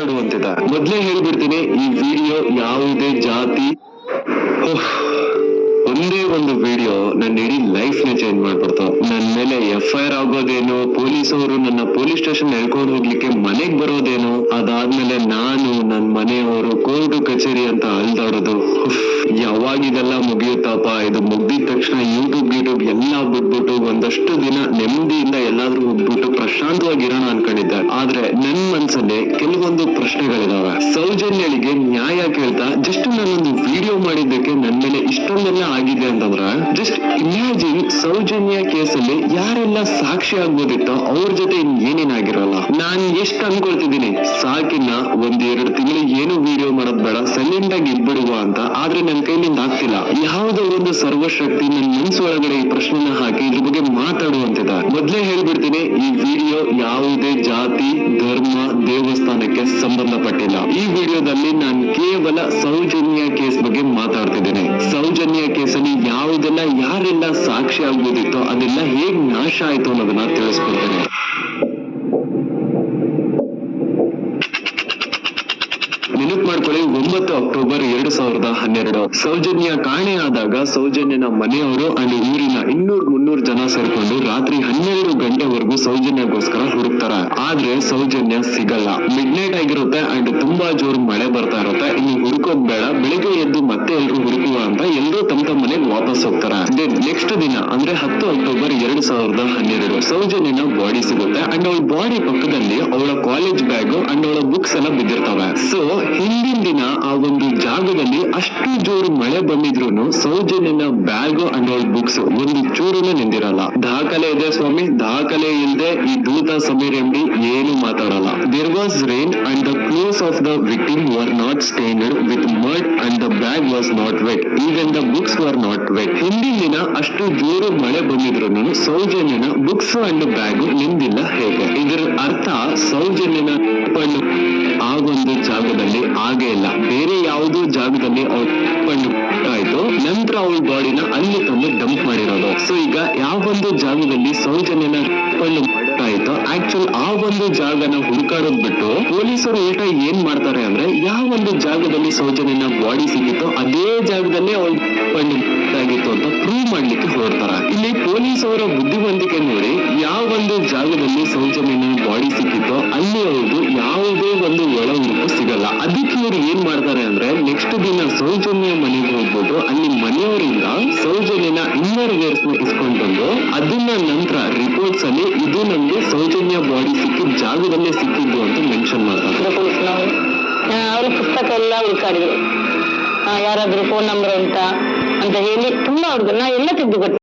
ಮಾತಾಡುವಂತಿದೆ. ಮೊದ್ಲೇ ಹೇಳ್ಬಿಡ್ತೀನಿ ಈ ವಿಡಿಯೋ ಯಾವುದೇ ಜಾತಿ ಒಂದೇ ಒಂದು ವಿಡಿಯೋ ನನ್ನ ಇಡೀ ಲೈಫ್ನ ಚೇಂಜ್ ಮಾಡ್ಬಿಡ್ತು. ನನ್ ಮೇಲೆ ಎಫ್ ಐ ಆರ್ ಆಗೋದೇನು ಪೊಲೀಸ್ ಅವರು ನನ್ನ ಪೊಲೀಸ್ ಸ್ಟೇಷನ್ ಹೇಳ್ಕೊಂಡು ಹೋಗ್ಲಿಕ್ಕೆ ಮನೆಗ್ ಬರೋದೇನು ಅದಾದ್ಮೇಲೆ ನಾನು ನನ್ನ ಮನೆಯವರು ಕೋರ್ಟ್ ಕಚೇರಿ ಅಂತ ಅಲ್ದಾಡೋದು ಉಫ್, ಯಾವಾಗ ಇದೆಲ್ಲ ಮುಗಿಯುತ್ತಪ್ಪ? ಇದು ಮುಗ್ದಿದ ತಕ್ಷಣ ಯೂಟ್ಯೂಬ್ ಯೂಟ್ಯೂಬ್ ಎಲ್ಲ ಬಿಟ್ಬಿಟ್ಟು ಒಂದಷ್ಟು ದಿನ ನೆಮ್ಮದಿಯಿಂದ ಎಲ್ಲಾದ್ರೂ ಹೋಗ್ಬಿಟ್ಟು ಪ್ರಶಾಂತವಾಗಿರೋಣ ಅನ್ಕೊಂಡಿದ್ದೆ. ಆದ್ರೆ ನನ್ ಮನ್ಸಲ್ಲಿ ಕೆಲವೊಂದು ಪ್ರಶ್ನೆಗಳಿದಾವೆ. ಸೌಜನ್ಯಳಿಗೆ ನ್ಯಾಯ ಕೇಳ್ತಾ ಜಸ್ಟ್ ನಾನೊಂದು ವಿಡಿಯೋ ಮಾಡಿದ್ದಕ್ಕೆ ನನ್ ಮೇಲೆ ಇಷ್ಟೊಂದೆಲ್ಲ ಆಗಿದೆ ಅಂತಂದ್ರೆ ಜಸ್ಟ್ ಇಮ್ಯಾಜಿನ್ ಸೌಜನ್ಯ ಕೇಸಲ್ಲಿ ಯಾರೆಲ್ಲ ಸಾಕ್ಷಿ ಆಗ್ಬೋದಿತ್ತೋ ಅವ್ರ ಜೊತೆ ಏನೇನಾಗಿರಲ್ಲ ನಾನ್ ಎಷ್ಟ್ ಅನ್ಕೊಳ್ತಿದ್ದೀನಿ. ಸಾಕಿನ್ನ ಒಂದ್ ಎರಡು ತಿಂಗಳು ಏನು ವಿಡಿಯೋ ಮಾಡೋದ್ ಬೇಡ ಸೈಲೆಂಟ್ ಆಗಿ ಇದ್ಬಿಡುವ ಅಂತ. ಆದ್ರೆ ನನ್ ಕೈಲಿಂದ ಆಗ್ತಿಲ್ಲ. ಯಾವುದೋ ಒಂದು ಸರ್ವಶಕ್ತಿ ನನ್ ಮನ್ಸು ಒಳಗಡೆ ಈ ಪ್ರಶ್ನೆನ ಹಾಕಿ ಇದ್ರ ಬಗ್ಗೆ ಮಾತಾಡುವಂತಿದ್ದ ಮೊದ್ಲೇ ಹೇಳ್ಬಿಡ್ತೀನಿ, ಈ ವಿಡಿಯೋ ಯಾವುದೇ ಜಾತಿ, ಧರ್ಮ, ದೇವಸ್ಥಾನಕ್ಕೆ ಸಂಬಂಧಪಟ್ಟಿಲ್ಲ. ಈ ವಿಡಿಯೋದಲ್ಲಿ ನಾನು ಕೇವಲ ಸೌಜನ್ಯ ಕೇಸ್ ಸಾಕ್ಷಿ ಆಗ್ಬೋದಿತ್ತು ಅದೆಲ್ಲ ಹೇಗ್ ನಾಶ ಆಯ್ತು ಅನ್ನೋದನ್ನ ತಿಳಿಸ್ಕೊಡ್ತಾರೆ. ನೆನಪು ಮಾಡ್ಕೊಳ್ಳಿ ಒಂಬತ್ತು ಅಕ್ಟೋಬರ್ ಎರಡು ಸಾವಿರದ ಹನ್ನೆರಡು. ಸೌಜನ್ಯ ಕಾಣೆ ಸೌಜನ್ಯನ ಮನೆಯವರು ಅಂಡ್ ಊರಿನ ಇನ್ನೂರ್ ಮುನ್ನೂರ್ ಜನ ಸೇರ್ಕೊಂಡು ರಾತ್ರಿ ಹನ್ನೆರಡು ಗಂಟೆವರೆಗೂ ಸೌಜನ್ಯಗೋಸ್ಕರ ಹುಡುಕ್ತಾರ. ಆದ್ರೆ ಸೌಜನ್ಯ ಸಿಗಲ್ಲ. ಮಿಡ್ ನೈಟ್ ಆಗಿರುತ್ತೆ ಅಂಡ್ ತುಂಬಾ ಜೋರ್ ಮಳೆ ಬರ್ತಾ ಇರುತ್ತೆ. ಇನ್ನು ಹುಡುಕೋದ್ ಬೇಡ. ಬೆಳಿಗ್ಗೆ ಎದ್ದು ಮತ್ತೆ ಎಲ್ರು ಹುಡುಕುವ ಅಂತ ಎಲ್ರು ತಮ್ಮ ತಮ್ಮ ಮನೆಗೆ ವಾಪಸ್ ಹೋಗ್ತಾರೆ? ನೆಕ್ಸ್ಟ್ ದಿನ, ಅಂದ್ರೆ ಹತ್ತು ಅಕ್ಟೋಬರ್ ಎರಡ್ ಸಾವಿರದ ಹನ್ನೆರಡು, ಸೌಜನ್ಯನ ಬಾಡಿ ಸಿಗುತ್ತೆ. ಅಂಡ್ ಅವಳ ಬಾಡಿ ಪಕ್ಕದಲ್ಲಿ ಅವಳ ಕಾಲೇಜ್ ಬ್ಯಾಗ್ ಅಂಡ್ ಅವಳ ಬುಕ್ಸ್ ಎಲ್ಲ ಬಿದ್ದಿರ್ತಾವೆ. ಸೊ ಹಿಂದಿನ ದಿನ ಆ ಒಂದು ಜಾಗದಲ್ಲಿ ಅಷ್ಟು ಜೋರು ಮಳೆ ಬಂದಿದ್ರು ಸೌಜನ್ಯನ ಬ್ಯಾಗ್ ಅಂಡ್ ಅವಳ ಬುಕ್ಸ್ ಒಂದು ಚೂರುನು ನಿಂದಿರಲ್ಲ. ದಾಖಲೆ ಇದೆ ಸ್ವಾಮಿ, ದಾಖಲೆ ಇಲ್ಲದೆ ಈ ದೂತ ಸಮೀರ್ ಎಂಬಿ ಏನು ಮಾತಾಡಲ್ಲ. There was rain and the clothes of the victim were not stained with bag was not wet even the books were not wet ಹಿಂದಿನ ದಿನ ಅಷ್ಟು ಜೋರು ಮಳೆ ಬಂದಿದ್ರು ಸೌಜನ್ಯನ ಬುಕ್ಸ್ ಅಂಡ್ ಬ್ಯಾಗ್ ನಿಂದಿಲ್ಲ ಹೇಗೆ? ಇದರ ಅರ್ಥ ಸೌಜನ್ಯನ ಪಣ್ಣು ಆಗೊಂದು ಜಾಗದಲ್ಲಿ ಆಗೇ ಇಲ್ಲ. ಬೇರೆ ಯಾವುದೋ ಜಾಗದಲ್ಲಿ ಅವ್ರ ಪಣ್ಣು ಆಯ್ತು. ನಂತರ ಅವಳ ಬಾಡಿನ ಅಲ್ಲಿ ತಂದು ಡಂಪ್ ಮಾಡಿರೋದು. ಸೊ ಈಗ ಯಾವೊಂದು ಜಾಗದಲ್ಲಿ ಸೌಜನ್ಯನ ಪಣ್ಣು ಆಯ್ತು. ಆಕ್ಚುಲ್ ಆ ಒಂದು ಜಾಗನ ಹುಡುಕಾಡೋದ್ ಬಿಟ್ಟು ಪೊಲೀಸರು ಉಲ್ಟಾ ಏನ್ ಮಾಡ್ತಾರೆ ಅಂದ್ರೆ ಯಾವ ಒಂದು ಜಾಗದಲ್ಲಿ ಸೌಜನ್ಯನ ಬಾಡಿ ಸಿಕ್ಕಿತ್ತೋ ಅದೇ ಜಾಗದಲ್ಲೇ ಅವ್ರು ಆಗಿತ್ತು ಅಂತ ಪ್ರೂವ್ ಮಾಡ್ಲಿಕ್ಕೆ ಹೊರಡ್ತಾರ ಇಲ್ಲಿ ಪೊಲೀಸ್ ಅವರ ಬುದ್ಧಿವಂತಿಕೆ ನೋಡಿ ಯಾವ ಒಂದು ಜಾಗದಲ್ಲಿ ಸೌಜನ್ಯನ ಬಾಡಿ ಸಿಕ್ಕಿತ್ತೋ ಅಲ್ಲಿ ಅವ್ರದ್ದು ಯಾವುದೇ ಒಂದು ಒಳ ಉಡುಪು ಸಿಗಲ್ಲ. ಅದಕ್ಕೆ ಇವ್ರು ಏನ್ ಮಾಡ್ತಾರೆ ಅಂದ್ರೆ ನೆಕ್ಸ್ಟ್ ದಿನ ಸೌಜನ್ಯ ಮನೆಗೆ ಹೋಗ್ಬೋದು. ಅಲ್ಲಿ ಮನೆಯವರಿಂದ ಇನ್ನರ್ ವೇರ್ಸ್ ಬಂದು ಅದನ್ನ ನಂತರ ರಿಪೋರ್ಟ್ಸ್ ಅಲ್ಲಿ ಇದು ನಮ್ಗೆ ಸೌಜನ್ಯ ಬಾಡಿ ಸಿಕ್ಕಿದ ಜಾಗದಲ್ಲೇ ಸಿಕ್ಕಿದ್ದು ಅಂತ ಮೆನ್ಷನ್ ಮಾಡ್ತಾರೆ. ಅವರ ಪುಸ್ತಕ ಎಲ್ಲ ಹುಡುಕಾಡಿದ್ರು ಯಾರಾದ್ರೂ ಫೋನ್ ನಂಬರ್ ಅಂತ ಅಂತ ಹೇಳಿ, ತುಂಬಾ ಹುಡುಗ ನಾ ಎಲ್ಲ ತೆಗೆದು